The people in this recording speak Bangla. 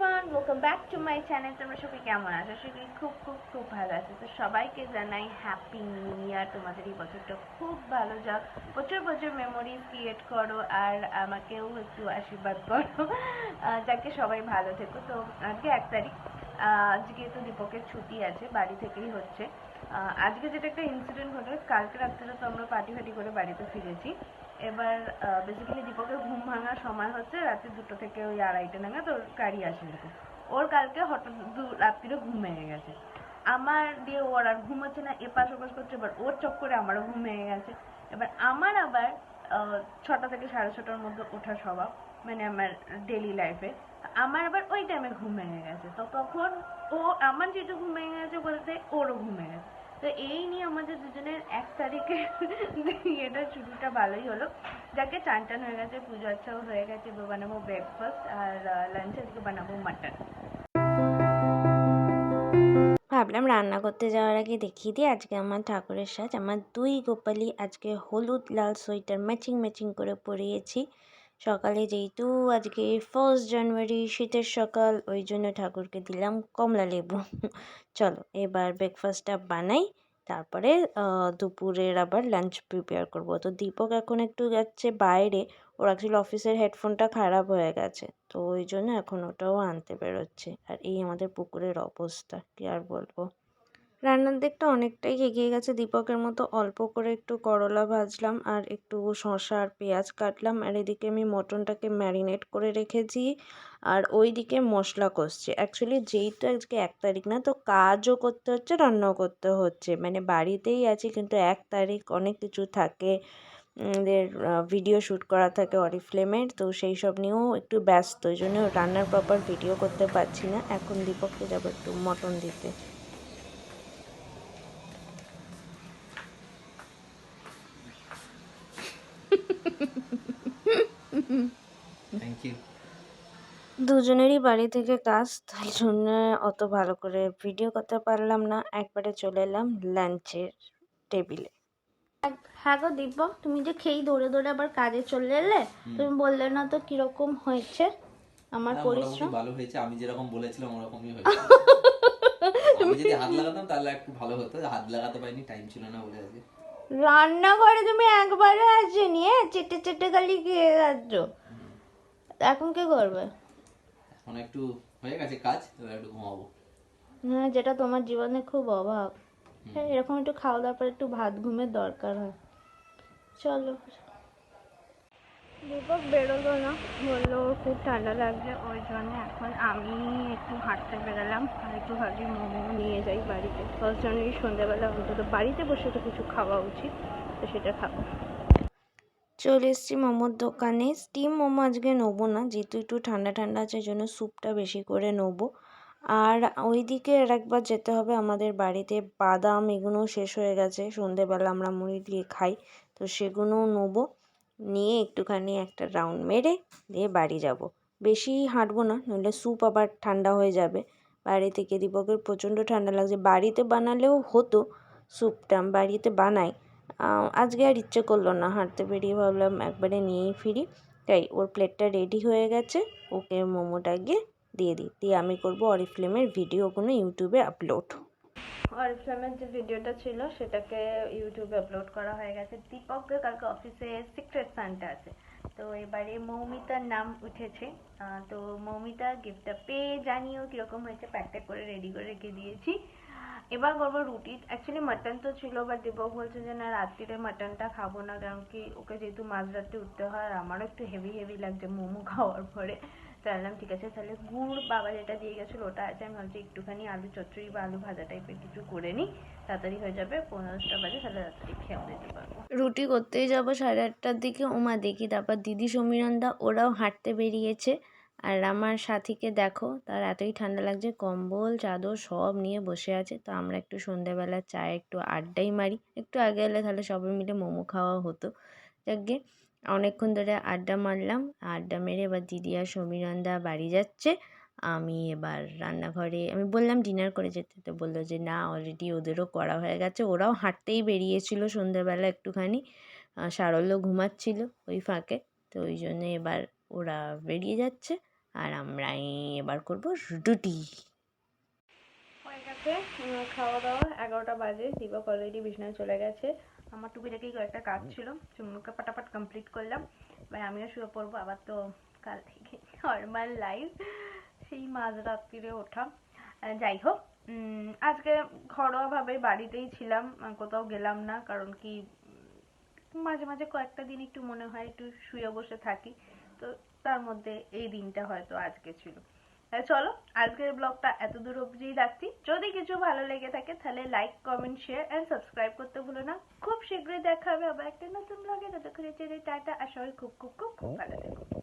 Everyone welcome back to my channel তোমরা সবাই কেমন আছো? সবাই খুব খুব খুব ভালো আছে। তো সবাইকে জানাই হ্যাপি নিউ ইয়ার তোমাদের এই বছরটা খুব ভালো যাক। প্রচুর প্রচুর মেমোরিজ ক্রিয়েট করো আর আমাকেও একটু আশীর্বাদ করো। যাকে সবাই ভালো থেকো। তো আজকে এক তারিখ। আজকে তো দীপকের ছুটি আছে, বাড়ি থেকেই হচ্ছে। আজকে যেটা একটা ইনসিডেন্ট ঘটে কালকে রাত্রে তো আমরা পার্টি ফাটি করে বাড়িতে ফিরেছি। এবার বেসিক্যালি দীপকের ঘুম ভাঙার সময় হচ্ছে রাত্রি দুটো থেকে ওই আড়াইটে নাগাদ ওর গাড়ি আসে এরকম। ওর কালকে হঠাৎ দু- রাত্রিরে ঘুম ভেঙে গেছে। আমার দিয়ে ওর আর ঘুম হচ্ছে না, এপাশ ওপাশ করছে, এবার ওর চক্করে আমারও ঘুম ভেঙে গেছে। এবার আমার আবার ছটা থেকে সাড়ে ছটার মধ্যে ওঠা স্বভাব মানে আমার ডেলি লাইফে আমার আবার ওই টাইমে ঘুম ভেঙে গেছে। তো তখন ও, আমার যেহেতু ঘুম ভেঙে গেছে বলতে ওরও ঘুম ভেঙে গেছে। তো এই নিয়ে আমাদের দুজনের এক তারিখে ইয়েটা শুরুটা ভালোই হলো। যাকে চান টান হয়ে গেছে, পুজো আচ্ছাও হয়ে গেছে, এবার বানাবো ব্রেকফাস্ট আর লাঞ্চে আজকে বানাবো মাটন ভাবলাম রান্না করতে যাওয়ার আগে দেখিয়ে দিই, আজকে আমার ঠাকুরের সাজ। আমার দুই গোপালি আজকে হলুদ লাল সোয়েটার ম্যাচিং ম্যাচিং করে পরিয়েছি। সকালে যেহেতু আজকে ফার্স্ট জানুয়ারি শীতের সকাল, ওই জন্য ঠাকুরকে দিলাম কমলা লেবু। চলো, এবার ব্রেকফাস্টটা বানাই, তারপরে দুপুরের আবার লাঞ্চ প্রিপেয়ার করব। তো দীপক এখন একটু যাচ্ছে বাইরে, ওর অ্যাকচুয়ালি অফিসের হেডফোনটা খারাপ হয়ে গেছে, তো ওই জন্য এখন ওটাও আনতে বেরোচ্ছে। আর এই আমাদের পুকুরের অবস্থা, কি আর বলব? রান্নার দিকটা অনেকটাই এগিয়ে গেছে। দীপকের মতো অল্প করে একটু করলা ভাজলাম আর একটু শসা আর পেঁয়াজ কাটলাম আর এদিকে আমি মটনটাকে ম্যারিনেট করে রেখেছি আর ওই দিকে মশলা কষছে। অ্যাকচুয়ালি যেহেতু আজকে এক তারিখ না, তো কাজও করতে হচ্ছে, রান্নাও করতে হচ্ছে। মানে বাড়িতেই আছি কিন্তু এক তারিখ অনেক কিছু থাকে। আমাদের ভিডিও শ্যুট করা থাকে অরিফ্লেমের তো সেই সব নিয়েও একটু ব্যস্ত। ওই জন্য রান্নার প্রপার ভিডিও করতে পারছি না। এখন দীপককে যাব একটু মটন দিতে। থ্যাংক ইউ দুজনেরই বাড়ি থেকে কাজ তাই জন্য অত ভালো করে ভিডিও করতে পারলাম না। একবারে চলে এলাম লাঞ্চের টেবিলে হ্যাঁ গো দিব্য তুমি যে খেয়েই দৌড়ে দৌড়ে আবার কাজে চলে এলে তুমি বললে না তো কীরকম হয়েছে? আমার পরিশ্রম। ভালো হয়েছে আমি যেরকম বলেছিলাম ওরকমই হয়েছে। আমি যদি হাত লাগাতাম তাহলে একটু ভালো হতো হাত লাগাতে পারিনি টাইম ছিল না বলে আজকে। রান্নাঘরে তুমি একবারও আসছো নিয়ে চেটে চেটে খালি খেয়ে যাচ্ছো। এখন কি করবে? এখন একটু হয়ে গেছে কাজ এবার একটু ঘুমাবো। হ্যাঁ যেটা তোমার জীবনে খুব অভাব। হ্যাঁ এরকম একটু খাওয়া দাওয়ার পর একটু ভাত ঘুমের দরকার হয়। চলো। দীপক বেরোলো না, বলল ওর খুব ঠান্ডা লাগছে, ওই জন্য এখন আমি একটু হাঁটতে বেরোলাম, আর একটু ভাবছি মোমো নিয়ে যাই বাড়িতে। ফার্স্ট জানুয়ারি সন্ধ্যেবেলা অন্তত বাড়িতে বসে তো কিছু খাওয়া উচিত, তো সেটা খাব। চলে এসেছি মোমোর দোকানে। স্টিম মোমো আজকে নেব না, যেহেতু একটু ঠান্ডা ঠান্ডা আছে জন্য স্যুপটা বেশি করে নেব। আর ওইদিকে আর একবার যেতে হবে, আমাদের বাড়িতে বাদাম এগুলো শেষ হয়ে গেছে সন্ধেবেলা আমরা মুড়ি দিয়ে খাই, তো সেগুলোও নেব। নিয়ে একটুখানি একটা রাউন্ড মেরে দিয়ে বাড়ি যাব। বেশি হাঁটবো না, নইলে স্যুপ আবার ঠান্ডা হয়ে যাবে। বাইরে থেকে দীপকের প্রচণ্ড ঠান্ডা লাগছে। বাড়িতে বানালেও হতো স্যুপটা বাড়িতে বানাই। আজকে আর ইচ্ছে করল না, হাঁটতে বেরিয়ে ভাবলাম একবারে নিয়েই ফিরি। তাই ওর প্লেটটা রেডি হয়ে গেছে, ওকে মোমোটা গিয়ে দিয়ে দিই। দিয়ে আমি করব অরিফ্লেমের ভিডিওগুলো ইউটিউবে আপলোড অরিফ্লেমের যে ভিডিওটা ছিল, সেটাকে ইউটিউবে আপলোড করা হয়ে গেছে। দীপকের কালকে অফিসে সিক্রেট সানটা আছে। তো এবারে মৌমিতার নাম উঠেছে। তো মৌমিতা গিফটটা পেয়ে জানিও কীরকম হয়েছে প্যাকটা করে রেডি করে রেখে দিয়েছি। এবার করব রুটি। অ্যাকচুয়ালি মাটন তো ছিল বাট দীপক বলছে যে, না, রাত্রিরে মাটনটা খাব না, কারণ কি ওকে যেহেতু মাঝরাতে উঠতে হয়, আর আমারও একটু হেভি হেভি লাগছে মোমো খাওয়ার পরে। তো বললাম ঠিক আছে? তাহলে গুড় বাবা যেটা দিয়ে গেছিল ওটা আছে। আমি ভাবছি একটুখানি আলু চচ্চড়ি বা আলু ভাজা টাইপের কিছু করে নিই। তাড়াতাড়ি হয়ে যাবে, পনেরোটা বাজে, তাহলে তাড়াতাড়ি খেয়েও দিতে পারব। রুটি করতেই যাব সাড়ে আটটার দিকে, ওমা দেখি তারপর দিদি সমীরণদা ওরাও হাঁটতে বেরিয়েছে। আর আমার সাথীকে দেখো, তার এতই ঠান্ডা লাগছে, কম্বল, চাদর সব নিয়ে বসে আছে। তো আমরা একটু সন্ধ্যাবেলা চায়ে একটু আড্ডাই মারি। একটু আগে এলে তাহলে সবাই মিলে মোমো খাওয়া হতো। যাকে অনেকক্ষণ ধরে আড্ডা মারলাম। আড্ডা মেরে এবার দিদি আর সমীরণদা বাড়ি যাচ্ছে। আমি এবার রান্নাঘরে, আমি বললাম ডিনার করে যেতে। তো বলল যে, না অলরেডি ওদেরও করা হয়ে গেছে। ওরাও হাঁটতেই বেরিয়েছিল সন্ধ্যাবেলা একটুখানি। সারল্য ঘুমাচ্ছিল ওই ফাঁকে। তো ওই জন্য এবার ওরা বেরিয়ে যাচ্ছে। আর আমরা এবার করব রুটি। উম, খাওয়া দাওয়া এগারোটা বাজে দীপক অলরেডি বিছানায় চলে গেছে। আমার টুকিটাকি কয়েকটা কাজ ছিল চুমুকে পাটাপাট কমপ্লিট করলাম। এবার আমিও শুয়ে পড়ব আবার তো কাল থেকে নর্মাল লাইফ সেই মাঝ মাঝরাত্রিরে ওঠা। যাই হোক আজকে ঘরোয়াভাবে বাড়িতেই ছিলাম কোথাও গেলাম না কারণ কি মাঝে মাঝে কয়েকটা দিন একটু মনে হয় একটু শুয়ে বসে থাকি। তো তার মধ্যে এই দিনটা হয়তো আজকে ছিল। চলো, আজকের ব্লগটা এত দূর অবধি রাখছি। যদি কিছু ভালো লেগে থাকে, তাহলে like comment share and subscribe করতে ভুলো না। খুব শীঘ্রই দেখা হবে আবার একটা নতুন ব্লগে ততক্ষণের জন্য টাটা আর সবাই খুব খুব খুব খুব ভালো থেকো।